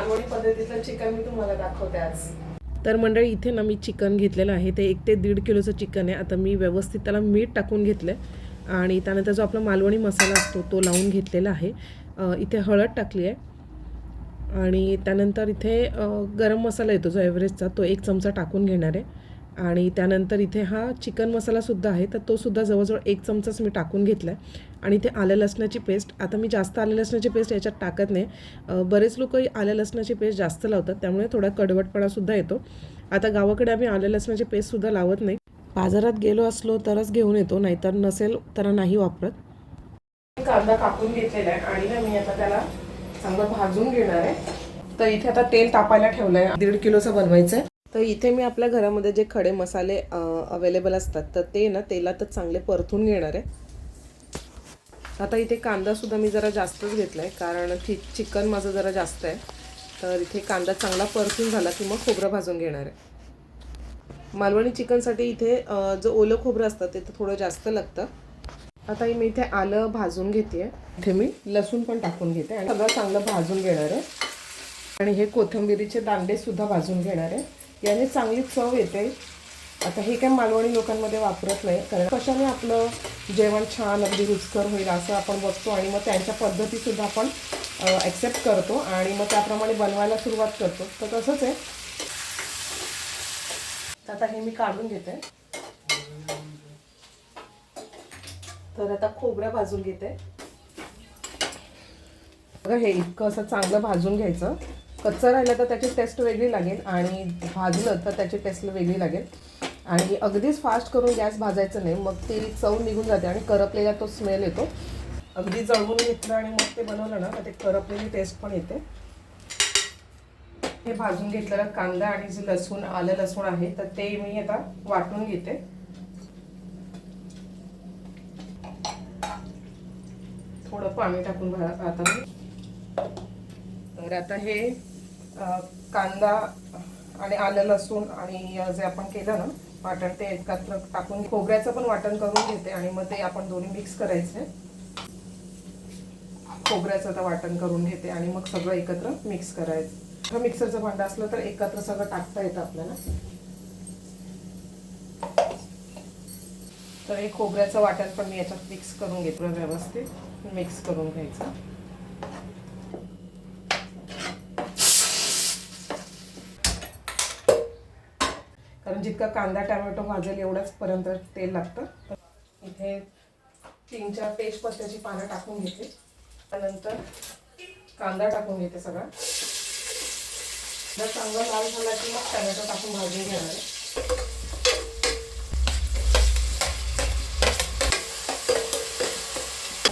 Malvani पद्धतीतलं chicken मी तुम्हाला दाखवते आज. तर मंडळी इथे ना मी चिकन घेतलेलं आहे. ते एक ते दीड किलोचं चिकन आहे. आता मी व्यवस्थित त्याला मीठ टाकून घेतलं आहे आणि त्यानंतर जो आपला मालवणी मसाला असतो तो लावून घेतलेला आहे. इथे हळद टाकली आहे. आणि त्यानंतर इथे गरम मसाला येतो जो एव्हरेजचा तो एक चमचा टाकून घेणार आहे. आणि त्यानंतर इथे हा चिकन मसालासुद्धा आहे तर तो सुद्धा जवळजवळ एक चमचाच मी टाकून घेतला आहे आणि इथे आलं लसणाची पेस्ट आता मी जास्त आलं लसणाची पेस्ट याच्यात टाकत नाही. बरेच लोक आलं लसणाची पेस्ट जास्त लावतात त्यामुळे थोडा कडवटपणासुद्धा येतो. आता गावाकडे आम्ही आलं लसणाची पेस्टसुद्धा लावत नाही. बाजारात गेलो असलो तरच घेऊन येतो नाहीतर नसेल तर नाही वापरत. कांदा कापून घेतलेला आहे आणि ना मी आता त्याला चांगलं भाजून घेणार आहे. तर इथे आता तेल तापायला ठेवलंय. दीड किलोचं बनवायचं आहे तर इथे मी आपल्या घरामध्ये जे खडे मसाले अवेलेबल असतात तर ते ना तेलातच चांगले परतून घेणार आहे. आता इथे कांदासुद्धा मी जरा जास्तच घेतला आहे कारण थि चिकन माझं जरा जास्त आहे. तर इथे कांदा चांगला परतून झाला की मग खोबरं भाजून घेणार आहे. मालवणी चिकनसाठी इथे जो ओलं खोबरं असतं ते तर थोडं जास्त लागतं. आता मी इथे आलं भाजून घेते इथे मी लसूण पण टाकून घेते आणि सगळं चांगलं भाजून घेणार आहे. आणि हे कोथिंबिरीचे दांडे सुद्धा भाजून घेणार आहे. याने चांगली चव येते. आता हे काय मालवणी लोकांमध्ये वापरत नाही. कारण कशाने आपलं जेवण छान अगदी रुचकर होईल असं आपण बघतो आणि मग त्यांच्या पद्धतीसुद्धा आपण ॲक्सेप्ट करतो आणि मग त्याप्रमाणे बनवायला सुरुवात करतो. तर तसंच आहे. तर आता हे मी काढून घेते. तर आता खोबऱ्या भाजून घेते. बघा हे इतकं असं चांगलं भाजून घ्यायचं. कच्चं राहिलं तर त्याची टेस्ट वेगळी लागेल आणि भाजलं तर त्याची टेस्ट वेगळी लागेल. आणि अगदीच फास्ट करून गॅस भाजायचं नाही मग ती चव निघून जाते आणि करपलेला तो स्मेल येतो. अगदी जळवून घेतलं आणि मग ते बनवलं ना तर ते करपलेली टेस्ट पण येते. हे भाजून घेतलेलं कांदा आणि जे लसूण आलं लसूण आहे तर ते मी आता वाटून घेते. थोडं पाणी टाकून भा- आता तर आता हे कांदा आणि आलं लसूण आणि जे आपण केलं ना वाटण ते एकत्र टाकून खोबऱ्याचं पण वाटण करून घेते आणि मग ते आपण दोन्ही मिक्स करायचे. खोबऱ्याचं तर वाटण करून घेते आणि मग सगळं एकत्र मिक्स करायचं. जर मिक्सरचं भांडं असलं तर एकत्र सगळं टाकता येतं आपल्याला. तर हे खोबऱ्याचं वाटण पण मी याच्यात मिक्स करून घेतो व्यवस्थित मिक्स करून घ्यायचं. कारण जितका कांदा टॅमॅटो भाजेल एवढंच पर्यंत तेल लागतं. इथे तीन चार तेजपत्त्याची पानं टाकून घेते. त्यानंतर कांदा टाकून घेते सगळा. जर चांगला लाल झाला की मग टॅमॅटो टाकून भाजून घेणार आहे.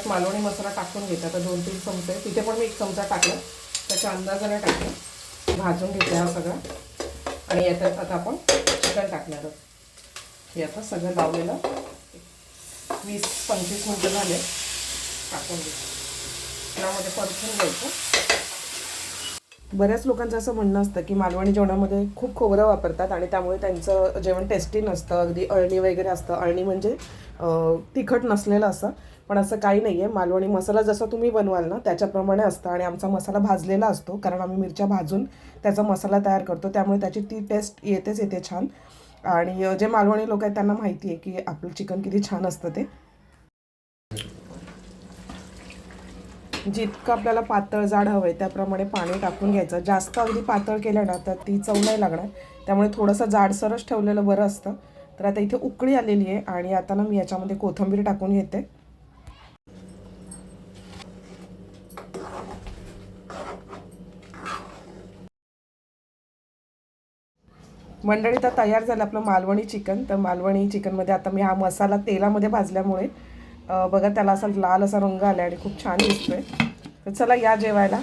मालवणी मसाला टाकून घेते. आता दोन तीन चमचे. तिथे पण मी एक चमचा टाकला. त्याच्या अंदाजाने टाकला. भाजून घेते हा सगळा. आणि याच्यात आता आपण चिकन टाकणार. आहोत हे आता सगळं लावलेलं. वीस पंचवीस मिनटं झाले. टाकून घ्यायचं त्यामध्ये परतून घ्यायचं. बऱ्याच लोकांचं असं म्हणणं असतं की मालवणी जेवणामध्ये खूप खोबरं वापरतात आणि त्यामुळे त्यांचं जेवण टेस्टी नसतं. अगदी अळणी वगैरे असतं. अळणी म्हणजे तिखट नसलेलं असं पण असं काही नाही आहे मालवणी मसाला जसा तुम्ही बनवाल ना त्याच्याप्रमाणे असतं आणि आमचा मसाला भाजलेला असतो कारण आम्ही मिरच्या भाजून त्याचा मसाला तयार करतो. त्यामुळे त्याची ती टेस्ट येतेच येते छान. आणि जे मालवणी लोक आहेत त्यांना माहिती आहे की आपलं चिकन किती छान असतं ते. जितकं आपल्याला पातळ जाड हवं आहे त्याप्रमाणे पाणी टाकून घ्यायचं. जास्त अगदी पातळ केलं ना तर ती चव नाही लागणार. त्यामुळे थोडंसं जाडसरच ठेवलेलं बरं असतं. तर आता इथे उकळी आलेली आहे आणि आता ना मी याच्यामध्ये कोथिंबीर टाकून घेते. मंडळी तर तयार झालं आपलं मालवणी चिकन. तर मालवणी चिकनमध्ये आता मी हा मसाला तेलामध्ये भाजल्यामुळे बघा त्याला असा लाल असा रंग आला आणि खूप छान दिसतोय. तर चला या जेवायला.